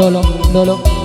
โล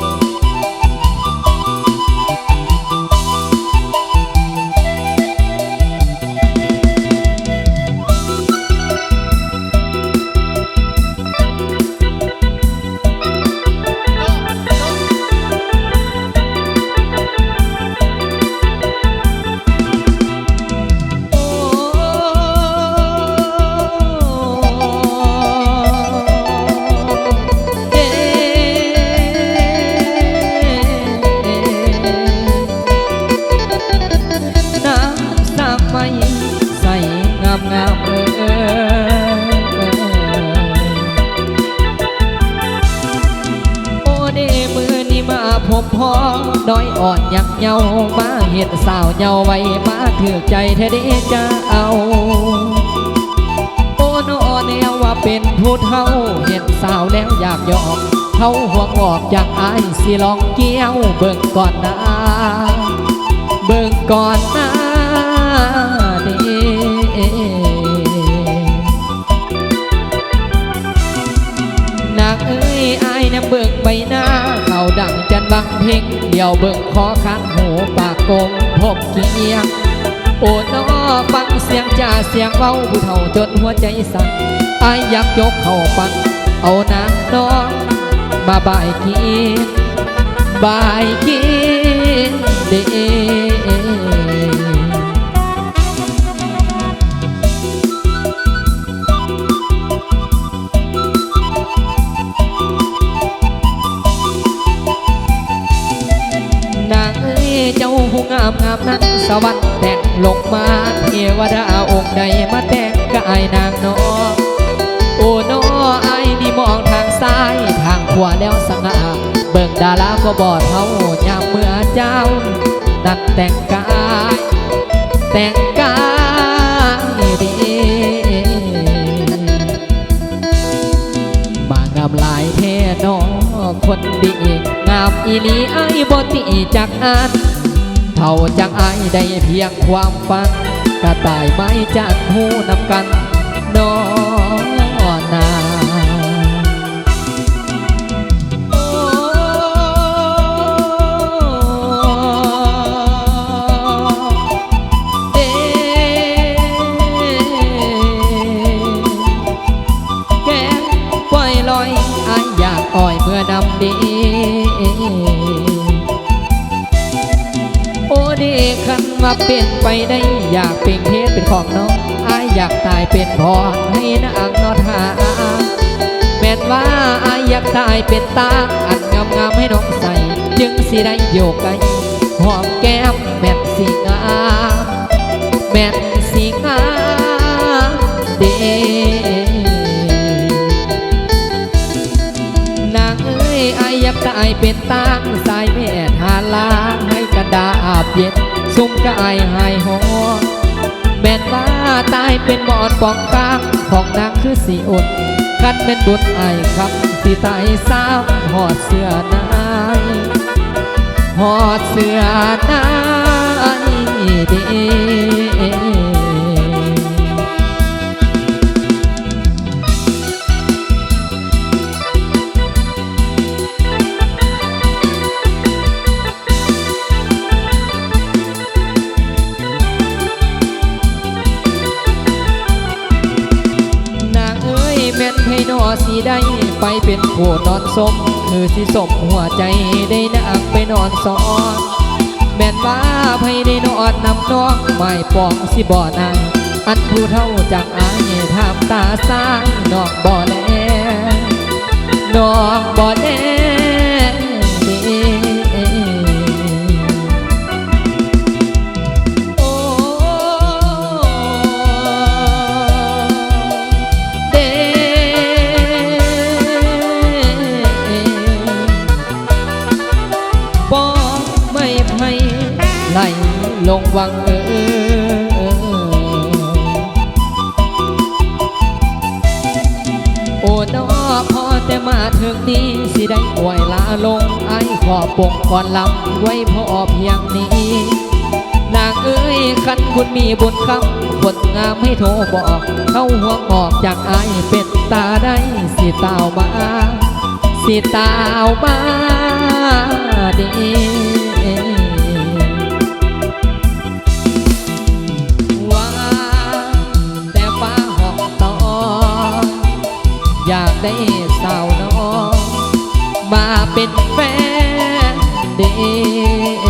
มาพอน้อยอ่อนยักเยามาเห็นสาวเยาไว้มาถือใจแท้ดีจะเอาโอ้นอแนวว่าเป็นผู้เฒ่าเห็นสาวแล้วอยากหยอกเขาห่วงออกจากอายสิลองเกี้ยวเบิ่งก่อนนะเบิ่งก่อนนะ เพ่งเดียวเบิ่งคอคันหูปากกลมพบเกียงโอ้นอฟังเสียงจ่าเสียงเว้าผู้เฒ่าจนหัวใจสั่นอายอยากยกเข่าปันเอานางน้องมาบายกินบายกินเด้น สวรรค์แต่งลงมาเทวดาองค์ใดมาแต่งกายนางนอโอ้นอไอ้นี่มองทางซ้ายทางขวาแล้วสง่าเบิ่งดาราก็บอดเท่ายามเมื่อเจ้านั่นแต่งกายแต่งกายดีมางามหลายเทนอคนดีงามอีลีไอ้บติจากอัน เท่าจังไอได้เพียงความฝันกระต่ายไม้จันหูนำกันนอนาโอ้เอ๊แก้มปล่อยลอยอาอยากอ่อยเมื่อนำดี ดีคันว่าเป็นไปได้อยากเป็นเพศเป็นของน้องอายอยากตายเป็นพรให้นางนอทาแม่นว่าอายอยากตายเป็นตาอันงามงามๆให้น้องใส่ จึงสิได้โยกไกหอมแก้มแม่นสิงามแม่นสิงามเด้นางเอ้ยอายอยากตายเป็นตาสายแม่ทาลาาอาบเย็นซุ่มกายหายหอแม่นว่าตายเป็นหมอนปองกลางของนางคือสีอุ่นคัดเป็นบุตรไอ้ครับสิตายซ้ำหอดเสื้อนายหอดเสื้อนายเด้ แม่นให้นอสีได้ไปเป็นผู้นอนสม คือที่สมหัวใจได้นางไปนอนสอนแม่นว่าไผได้นอนนำน้องไม่ปองสิบ่อนางอันผู้เท่าจากอายทำตาสร้างนอกบ่อแล ไหลงวังเออโอ้นอพอแต่มาถึงนี้สิได้อวยลาลงไอ้ขอปกก่อนลำไว้พอเพียงนี้นางเอ้ยคันคุณมีบุญคำคนงามให้โทรบอก เข้าหัวงอกจากไอ้เป็ดตาได้สิตาวมา สิตาวมาดี แต่สาวน้อง มาเป็นแฟนเด็ก